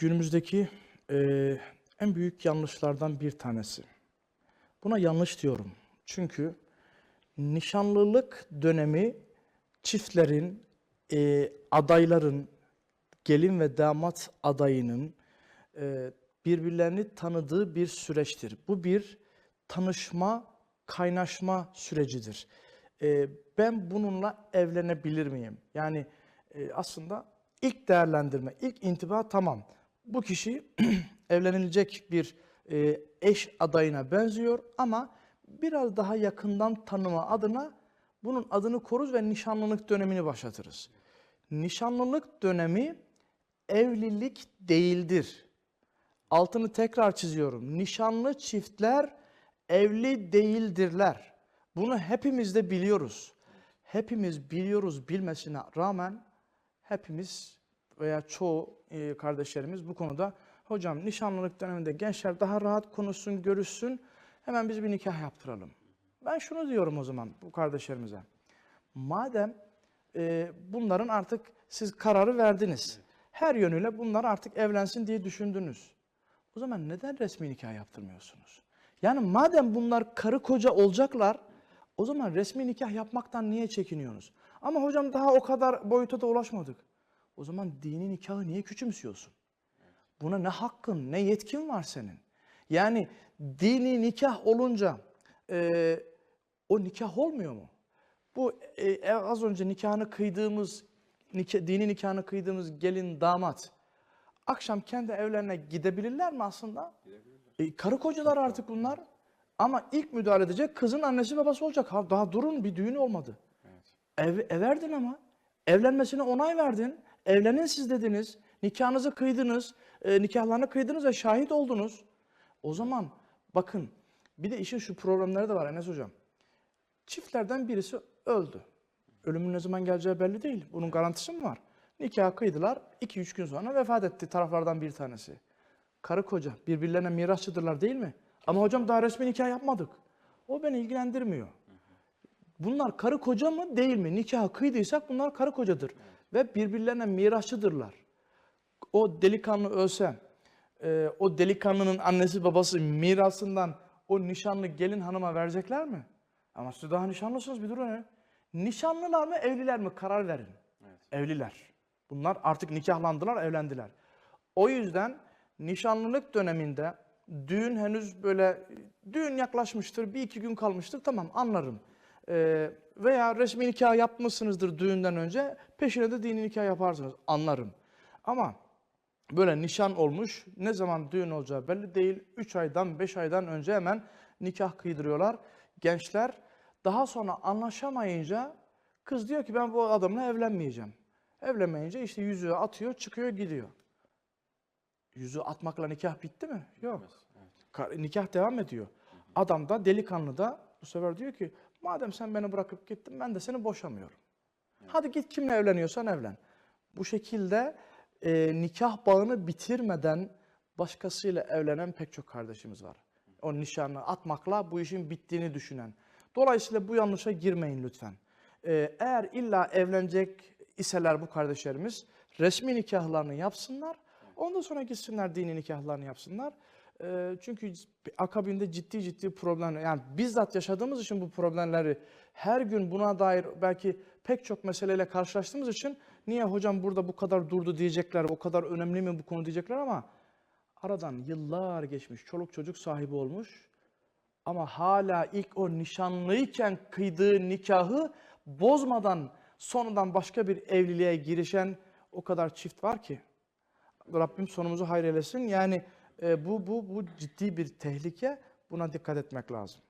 günümüzdeki e, en büyük yanlışlardan bir tanesi. Buna yanlış diyorum. Çünkü nişanlılık dönemi çiftlerin, e, adayların, gelin ve damat adayının e, birbirlerini tanıdığı bir süreçtir. Bu bir tanışma, kaynaşma sürecidir. E, ben bununla evlenebilir miyim? Yani e, aslında ilk değerlendirme, ilk intiba tamam. Bu kişi evlenilecek bir e, eş adayına benziyor ama biraz daha yakından tanıma adına bunun adını koruz ve nişanlılık dönemini başlatırız. Nişanlılık dönemi evlilik değildir. Altını tekrar çiziyorum. Nişanlı çiftler evli değildirler. Bunu hepimiz de biliyoruz. Hepimiz biliyoruz bilmesine rağmen hepimiz veya çoğu e, kardeşlerimiz bu konuda hocam nişanlılık döneminde gençler daha rahat konuşsun, görüşsün. Hemen biz bir nikah yaptıralım. Ben şunu diyorum o zaman bu kardeşlerimize. Madem e, bunların artık siz kararı verdiniz. Her yönüyle bunlar artık evlensin diye düşündünüz. O zaman neden resmi nikah yaptırmıyorsunuz? Yani madem bunlar karı koca olacaklar, o zaman resmi nikah yapmaktan niye çekiniyorsunuz? Ama hocam daha o kadar boyuta da ulaşmadık. O zaman dini nikahı niye küçümsüyorsun? Buna ne hakkın, ne yetkin var senin? Yani dini nikah olunca e, o nikah olmuyor mu? Bu e, az önce nikahını kıydığımız, nika, dini nikahını kıydığımız gelin damat akşam kendi evlerine gidebilirler mi aslında? E, karı kocalar artık bunlar. Ama ilk müdahale edecek kızın annesi babası olacak. Ha, daha durun bir düğün olmadı. Ev, everdin ama. Evlenmesine onay verdin. Evlenin siz dediniz. Nikahınızı kıydınız. E, nikahlarını kıydınız ve şahit oldunuz. O zaman bakın bir de işin şu problemleri de var Enes Hocam. Çiftlerden birisi öldü. Ölümün ne zaman geleceği belli değil. Bunun garantisi mi var? Nikah kıydılar. 2-3 gün sonra vefat etti taraflardan bir tanesi. Karı koca birbirlerine mirasçıdırlar değil mi? Ama hocam daha resmi nikah yapmadık. O beni ilgilendirmiyor. Bunlar karı koca mı değil mi? Nikahı kıydıysak bunlar karı kocadır. Ve birbirlerine mirasçıdırlar. O delikanlı ölse, e, o delikanlının annesi babası mirasından o nişanlı gelin hanıma verecekler mi? Ama siz daha nişanlısınız bir durun ya. Nişanlılar mı evliler mi? Karar verin. Evliler. Bunlar artık nikahlandılar, evlendiler. O yüzden nişanlılık döneminde düğün henüz böyle düğün yaklaşmıştır, bir iki gün kalmıştır tamam anlarım. Ee, veya resmi nikah yapmışsınızdır düğünden önce peşine de dini nikah yaparsınız anlarım. Ama böyle nişan olmuş ne zaman düğün olacağı belli değil. 3 aydan 5 aydan önce hemen nikah kıydırıyorlar. Gençler daha sonra anlaşamayınca kız diyor ki ben bu adamla evlenmeyeceğim. Evlenmeyince işte yüzüğü atıyor çıkıyor gidiyor. Yüzüğü atmakla nikah bitti mi? Yok. Ka- Nikah devam ediyor. Adam da delikanlı da bu sefer diyor ki madem sen beni bırakıp gittin ben de seni boşamıyorum. Hadi git kimle evleniyorsan evlen. Bu şekilde e, nikah bağını bitirmeden başkasıyla evlenen pek çok kardeşimiz var. O nişanı atmakla bu işin bittiğini düşünen. Dolayısıyla bu yanlışa girmeyin lütfen. E, eğer illa evlenecek iseler bu kardeşlerimiz resmi nikahlarını yapsınlar. Ondan sonra gitsinler dini nikahlarını yapsınlar. Çünkü akabinde ciddi ciddi problemler yani bizzat yaşadığımız için bu problemleri her gün buna dair belki pek çok meseleyle karşılaştığımız için niye hocam burada bu kadar durdu diyecekler, o kadar önemli mi bu konu diyecekler ama aradan yıllar geçmiş, çoluk çocuk sahibi olmuş ama hala ilk o nişanlıyken kıydığı nikahı bozmadan sonradan başka bir evliliğe girişen o kadar çift var ki. Rabbim sonumuzu hayır eylesin. Yani e, bu, bu, bu ciddi bir tehlike. Buna dikkat etmek lazım.